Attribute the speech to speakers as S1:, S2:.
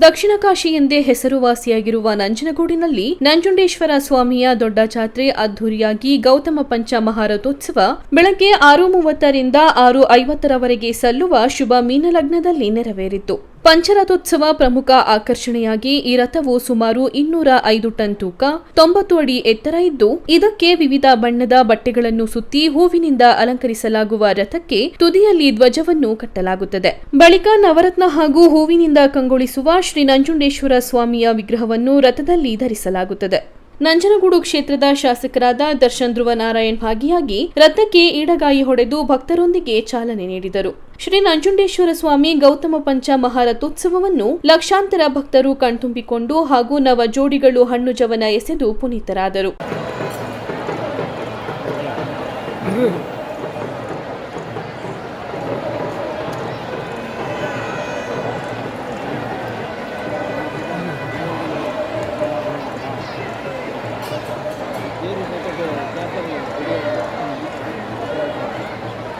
S1: ದಕ್ಷಿಣ ಕಾಶಿ ಎಂದೇ ಹೆಸರುವಾಸಿಯಾಗಿರುವ ನಂಜನಗೂಡಿನಲ್ಲಿ ನಂಜುಂಡೇಶ್ವರ ಸ್ವಾಮಿಯ ದೊಡ್ಡ ಜಾತ್ರೆ ಅದ್ದೂರಿಯಾಗಿ ಗೌತಮ ಪಂಚ ಮಹಾರಥೋತ್ಸವ ಬೆಳಗ್ಗೆ ಆರು ಮೂವತ್ತರಿಂದ ಆರು ಐವತ್ತರವರೆಗೆ ಸಲ್ಲುವ ಶುಭ ಮೀನಲಗ್ನದಲ್ಲಿ ನೆರವೇರಿತು. ಪಂಚರಥೋತ್ಸವ ಪ್ರಮುಖ ಆಕರ್ಷಣೆಯಾಗಿ ಈ ರಥವು ಸುಮಾರು ಇನ್ನೂರ ಐದು ಟನ್ ತೂಕ, ತೊಂಬತ್ತು ಅಡಿ ಎತ್ತರ ಇದ್ದು, ಇದಕ್ಕೆ ವಿವಿಧ ಬಣ್ಣದ ಬಟ್ಟೆಗಳನ್ನು ಸುತ್ತಿ ಹೂವಿನಿಂದ ಅಲಂಕರಿಸಲಾಗುವ ರಥಕ್ಕೆ ತುದಿಯಲ್ಲಿ ಧ್ವಜವನ್ನು ಕಟ್ಟಲಾಗುತ್ತದೆ. ಬಳಿಕ ನವರತ್ನ ಹಾಗೂ ಹೂವಿನಿಂದ ಕಂಗೊಳಿಸುವ ಶ್ರೀ ನಂಜುಂಡೇಶ್ವರ ಸ್ವಾಮಿಯ ವಿಗ್ರಹವನ್ನು ರಥದಲ್ಲಿ ಧರಿಸಲಾಗುತ್ತದೆ. ನಂಜನಗೂಡು ಕ್ಷೇತ್ರದ ಶಾಸಕರಾದ ದರ್ಶನ್ ಧ್ರುವ ನಾರಾಯಣ್ ಭಾಗಿಯಾಗಿ ರಥಕ್ಕೆ ಈಡಗಾಯಿ ಹೊಡೆದು ಭಕ್ತರೊಂದಿಗೆ ಚಾಲನೆ ನೀಡಿದರು. ಶ್ರೀ ನಂಜುಂಡೇಶ್ವರ ಸ್ವಾಮಿ ಗೌತಮ ಪಂಚ ಮಹಾರಥೋತ್ಸವವನ್ನು ಲಕ್ಷಾಂತರ ಭಕ್ತರು ಕಣ್ತುಂಬಿಕೊಂಡು ಹಾಗೂ ನವ ಜೋಡಿಗಳು ಹಣ್ಣು ಜವನ ಎಸೆದು ಪುನೀತರಾದರು. Денег никакого.